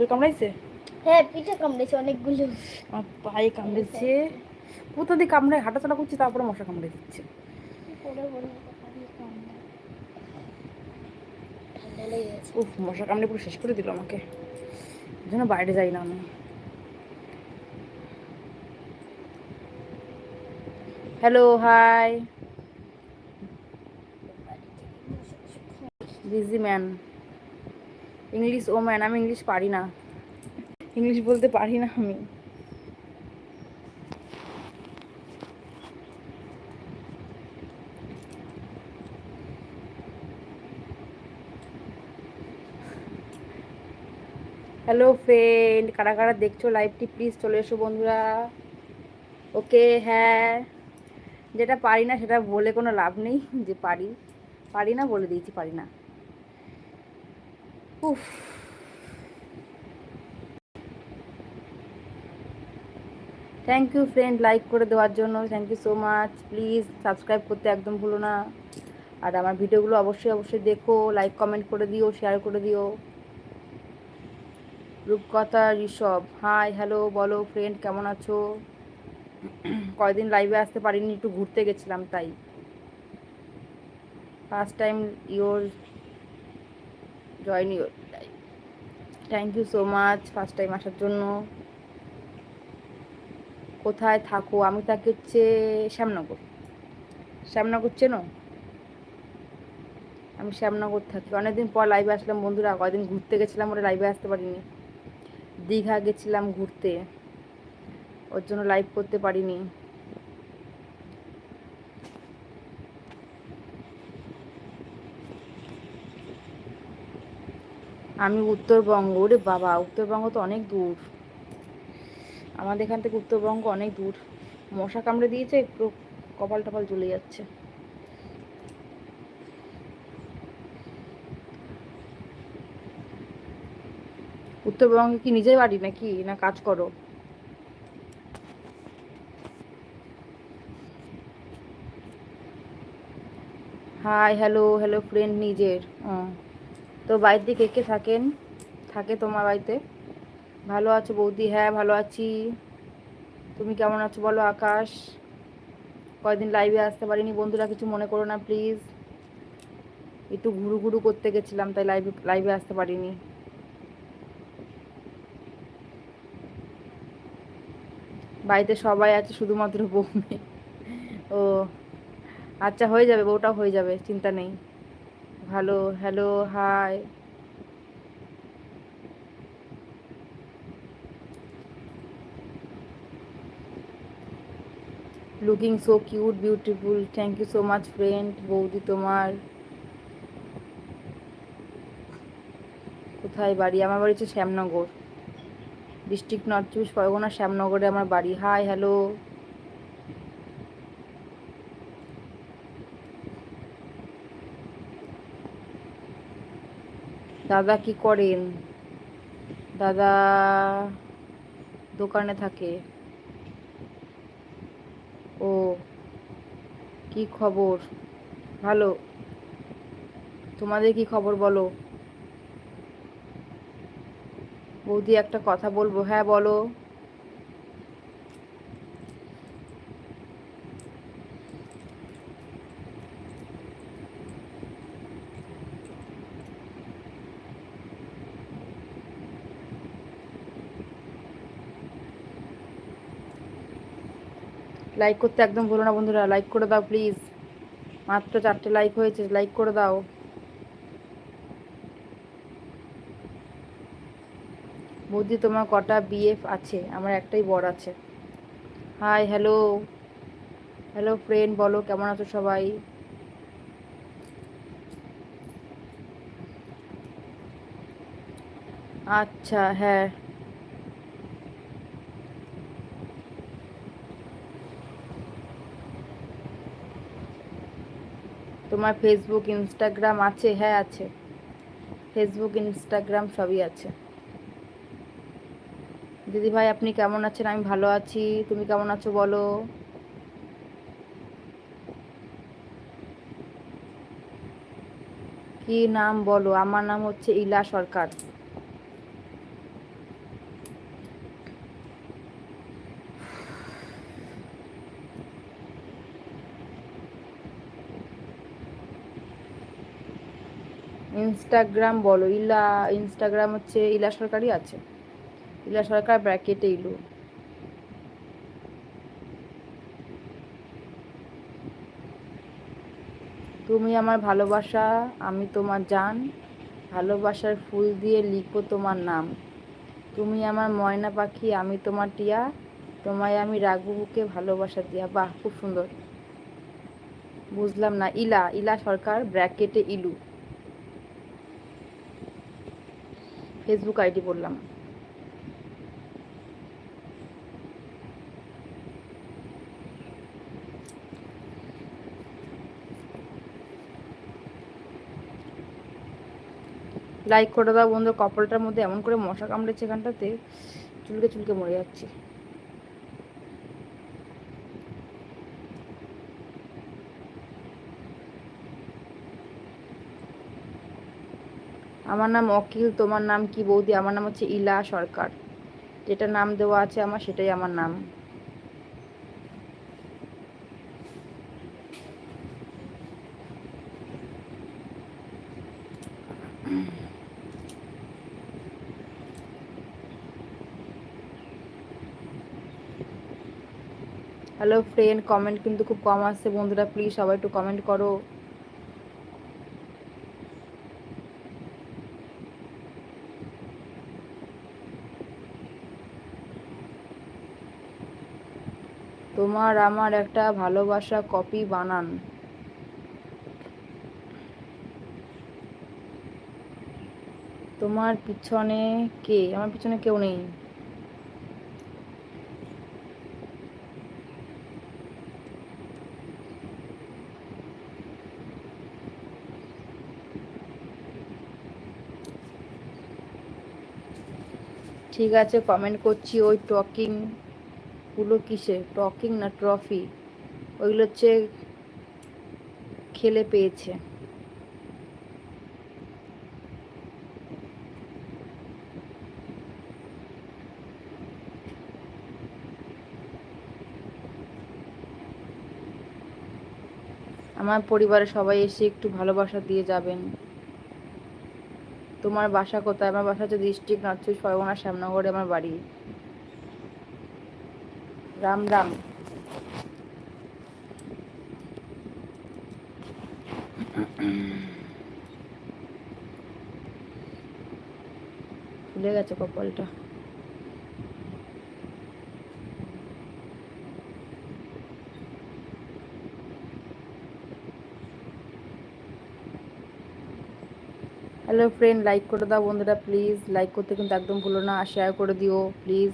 তোর কামড়াইছে? হ্যাঁ পিঠে কামড়েছে অনেকগুলো। আমার পায়ে কামড়েছে কোথা দিয়ে কামড়ায়? হাঁটাচলা করছি তারপরে মশা কামড়ে দিচ্ছে। কামড়ে উফ মশা কামড়ে পুরো শেষ করে দিল আমাকে। জন্য বাইরে যাই না আমি। Hello hi. Busy man. English ও ম্যান আমি ইংলিশ পারি না। ইংলিশ বলতে পারি না আমি। হ্যালো ফ্রেন্ড কারা কারা দেখছ লাইভটি প্লিজ চলে এসো বন্ধুরা। ওকে হ্যাঁ। যেটা পারি না সেটা বলে কোনো লাভ নেই যে পারি। পারি না বলে দিয়েছি, পারি না। উফ। থ্যাংক ইউ ফ্রেন্ড লাইক করে দেওয়ার জন্য। Thank you so much please subscribe করতে একদম ভুলো না। আর আমার ভিডিওগুলো অবশ্যই অবশ্যই দেখো। লাইক কমেন্ট করে দিও শেয়ার করে দিও। রূপকথা ঋষভ। হাই হ্যালো বলো ফ্রেন্ড কেমন আছো? কয়দিন লাইভে আসতে পারিনি, একটু ঘুরতে গেছিলাম, তাই। First time your join. Thank you so much first time আসার জন্য। কোথায় থাকো? আমি থাকি হচ্ছে শ্যামনগর। শ্যামনগর চেনো? আমি শ্যামনগর থাকি। অনেকদিন পর লাইভে আসলাম বন্ধুরা কয়দিন ঘুরতে গেছিলাম, ওরা লাইভে আসতে পারিনি। দীঘা গেছিলাম ঘুরতে। ওর জন্য লাইভ করতে পারিনি। আমি উত্তরবঙ্গ ওরে বাবা, উত্তরবঙ্গ তো অনেক দূর। আমাদের এখান থেকে উত্তরবঙ্গ অনেক দূর। মশা কামড়ে দিয়েছে একটু কপাল টপাল জ্বলে যাচ্ছে। উত্তরবঙ্গে কি নিজের বাড়ি নাকি, না কাজ করো? হাই হ্যালো হ্যালো ফ্রেন্ড নিজের। ও। তো বাড়িতে কে কে থাকেন? থাকে তোমার বাড়িতে? ভালো আছো বৌদি? হ্যাঁ ভালো আছি। তুমি কেমন আছো বলো আকাশ? কয়দিন লাইভে আসতে পারিনি। বন্ধুরা, কিছু মনে করো না প্লিজ একটু ঘুরু ঘুরু করতে গেছিলাম, তাই লাইভে লাইভে আসতে পারিনি। বাড়িতে সবাই আছে, শুধুমাত্র বউ ও আচ্ছা হয়ে যাবে, বউটাও হয়ে যাবে, চিন্তা নেই। ভালো hello hi looking so cute beautiful thank you so much friend বৌদি তোমার। কোথায় বাড়ি? আমার বাড়ি হচ্ছে শ্যামনগর। ডিস্ট্রিক্ট নর্থ চব্বিশ পরগনা, শ্যামনগরে আমার বাড়ি। হাই হ্যালো দাদা কি করেন? দাদা দোকানে থাকে। ও, কি খবর? ভালো। তোমাদের কি খবর বলো? বৌদি একটা কথা বলব। হ্যাঁ বলো। লাইক করতে একদম ভুলো না বন্ধুরা লাইক করে দাও প্লিজ মাত্র চারটে লাইক হয়েছে লাইক করে দাও। বৌদি তোমার কটা বিএফ আছে? আমার একটাই বর আছে। হাই হ্যালো হ্যালো ফ্রেন্ড বলো, কেমন আছো সবাই? আচ্ছা হ্যাঁ। তোমার ফেসবুক ইনস্টাগ্রাম আছে? হ্যাঁ আছে। ফেসবুক ইনস্টাগ্রাম সবই আছে। দিদি ভাই আপনি কেমন আছেন? আমি ভালো আছি। তুমি কেমন আছো বলো? কি নাম বলো? আমার নাম হচ্ছে ইলা সরকার। ইনস্টাগ্রাম বলো, ইলা, ইনস্টাগ্রাম হচ্ছে ইলা সরকারই আছে। ইলা সরকার ব্র্যাকেটে ইলু তুমি আমার ভালোবাসা, আমি তোমার জান, ভালোবাসার ফুল দিয়ে লিখব তোমার নাম। তুমি আমার ময়না পাখি, আমি তোমার টিয়া, তোমায় আমি রাখব বুকে ভালোবাসা দিয়া। বাহ, খুব সুন্দর। বুঝলাম না, ইলা ইলা সরকার ব্র্যাকেটে ইলু। ফেসবুক আইডি বললাম। লাইক করে দাও বন্ধু, কপালটার মধ্যে এমন করে মশা কামড়েছে এখানটাতে, চুলকে চুলকে মরে যাচ্ছে। আমার নাম অকিল, তোমার নাম কি বৌদি? আমার নাম হচ্ছে ইলা সরকার। যেটা নাম দেওয়া আছে আমার, সেটাই আমার নাম। হ্যালো ফ্রেন্ড কমেন্ট কিন্তু খুব কম আসছে। বন্ধুরা প্লিজ সবাই একটু কমেন্ট করো। তোমার আমার একটা ভালোবাসা কপি বানান। তোমার পিছনে কে? আমার পিছনে কেউ নেই। ঠিক আছে কমেন্ট করছি ওই টকিং গুলো কিসে? টকিং না ট্রফি? ওইগুলো হচ্ছে খেলে পেয়েছে। আমার পরিবারের সবাই এসে একটু ভালোবাসা দিয়ে যাবেন। তোমার বাসা কোথায়? আমার বাসা হচ্ছে ডিস্ট্রিক্ট নর্থ চব্বিশ শ্যামনগরে, আমার বাড়ি। রাম রাম। ফুলে গেছে কপালটা। হ্যালো ফ্রেন্ড লাইক করে দাও বন্ধুরা প্লিজ লাইক করতে কিন্তু একদম ভুলো না শেয়ার করে দিও প্লিজ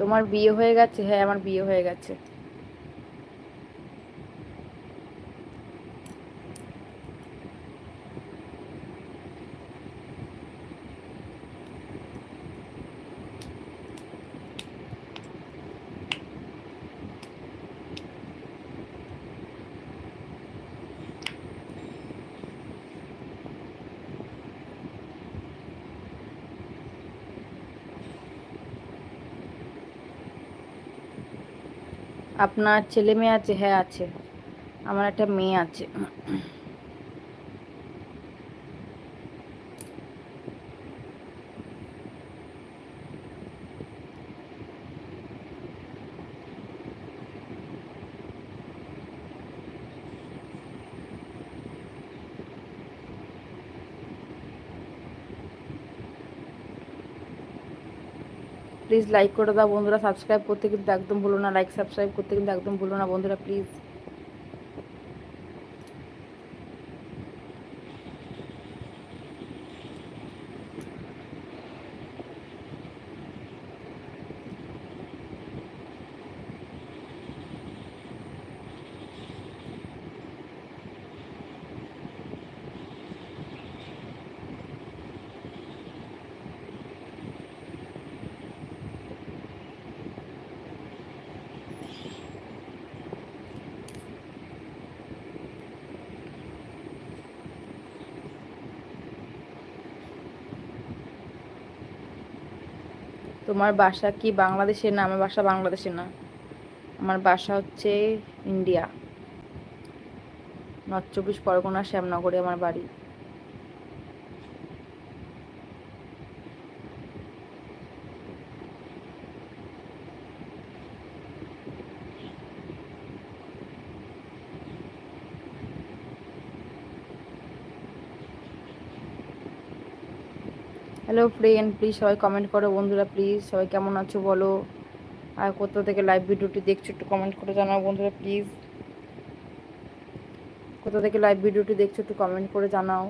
তোমার বিয়ে হয়ে গেছে? হ্যাঁ আমার বিয়ে হয়ে গেছে। আপনার ছেলে মেয়ে আছে হ্যাঁ আছে। আমার একটা মেয়ে আছে। প্লিজ লাইক করে দাও বন্ধুরা সাবস্ক্রাইব করতে কিন্তু একদম ভুলো না লাইক সাবস্ক্রাইব করতে কিন্তু একদম ভুলো না বন্ধুরা প্লিজ তোমার বাসা কি বাংলাদেশে না? আমার বাসা বাংলাদেশে না। আমার বাসা হচ্ছে ইন্ডিয়া। নর্থ চব্বিশ পরগনা, শ্যামনগরে আমার বাড়ি। হ্যালো ফ্রেন্ড প্লিজ সবাই কমেন্ট করো। বন্ধুরা প্লিজ সবাই কেমন আছো বলো? আর কোথাও থেকে লাইভ ভিডিওটি দেখছ, একটু কমেন্ট করে জানাও বন্ধুরা প্লিজ কোথা থেকে লাইভ ভিডিওটি দেখছ, একটু কমেন্ট করে জানাও।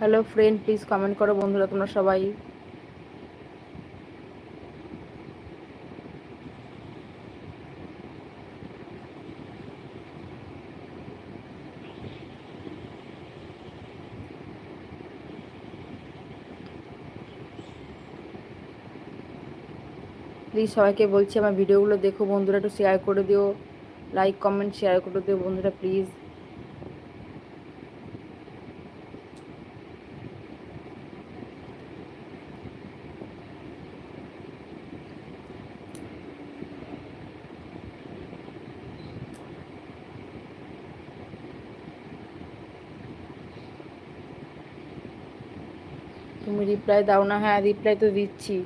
হ্যালো ফ্রেন্ড প্লিজ কমেন্ট করো, বন্ধুরা, তোমরা সবাই। প্লিজ সবাইকে বলছি, আমার ভিডিওগুলো দেখো, বন্ধুরা, একটু শেয়ার করে দিও। লাইক কমেন্ট শেয়ার করে দিও, বন্ধুরা প্লিজ তুমি রিপ্লাই দাও না হ্যাঁ রিপ্লাই তো দিচ্ছি।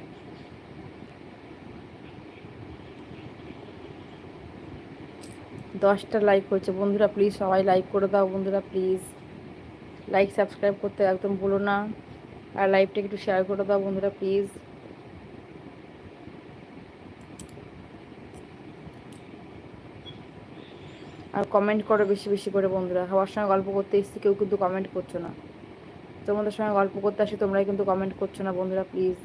দশটা লাইক হয়েছে। বন্ধুরা প্লিজ সবাই লাইক করে দাও, বন্ধুরা প্লিজ লাইক সাবস্ক্রাইব করতে একদম ভুলো না। আর লাইভটাকে একটু শেয়ার করে দাও, বন্ধুরা প্লিজ আর কমেন্ট করো বেশি বেশি করে, বন্ধুরা। সবার সঙ্গে গল্প করতে এসছি, কেউ কিন্তু কমেন্ট করছ না। তোমাদের সঙ্গে গল্প করতে আসি তোমরাই কিন্তু কমেন্ট করছ না বন্ধুরা প্লিজ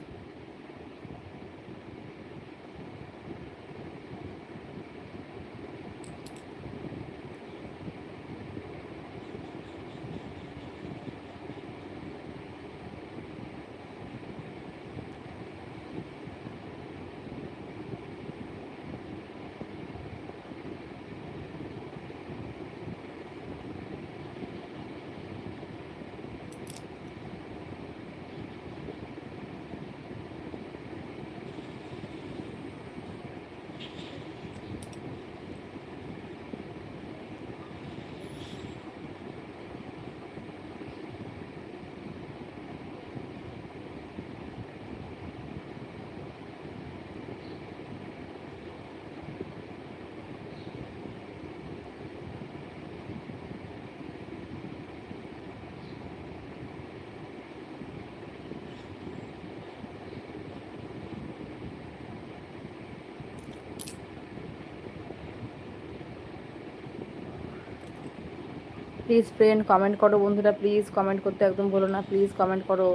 প্লিজ ফ্রেন্ড কমেন্ট করো বন্ধুরা, প্লিজ কমেন্ট করতে একদম বলো না, প্লিজ কমেন্ট করো।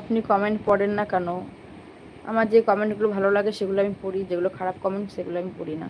আপনি কমেন্ট পড়েন না কেন? আমার যে কমেন্টগুলো ভালো লাগে সেগুলো আমি পড়ি, যেগুলো খারাপ কমেন্ট সেগুলো আমি পড়ি না।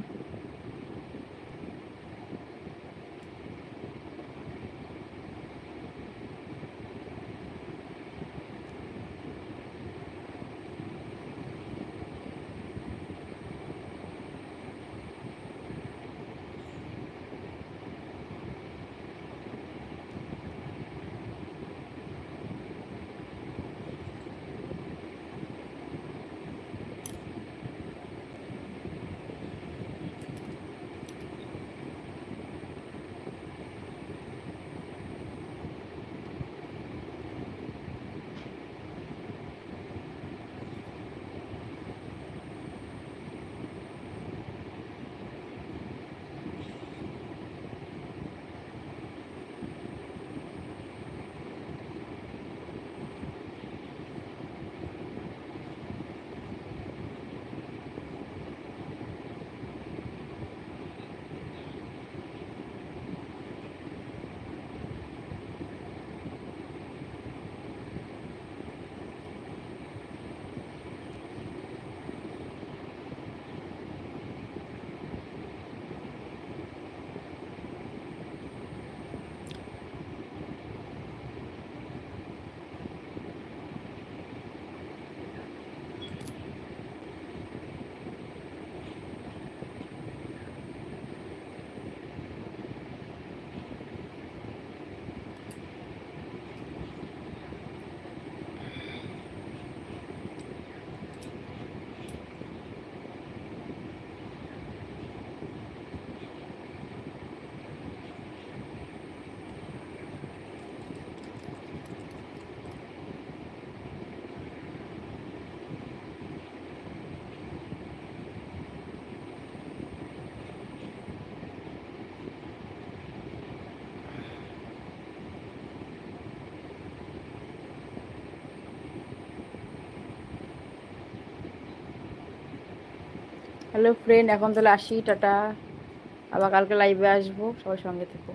হ্যালো ফ্রেন্ড এখন তাহলে আসি টাটা। আবার কালকে লাইভে আসব সবার সঙ্গে থেকো।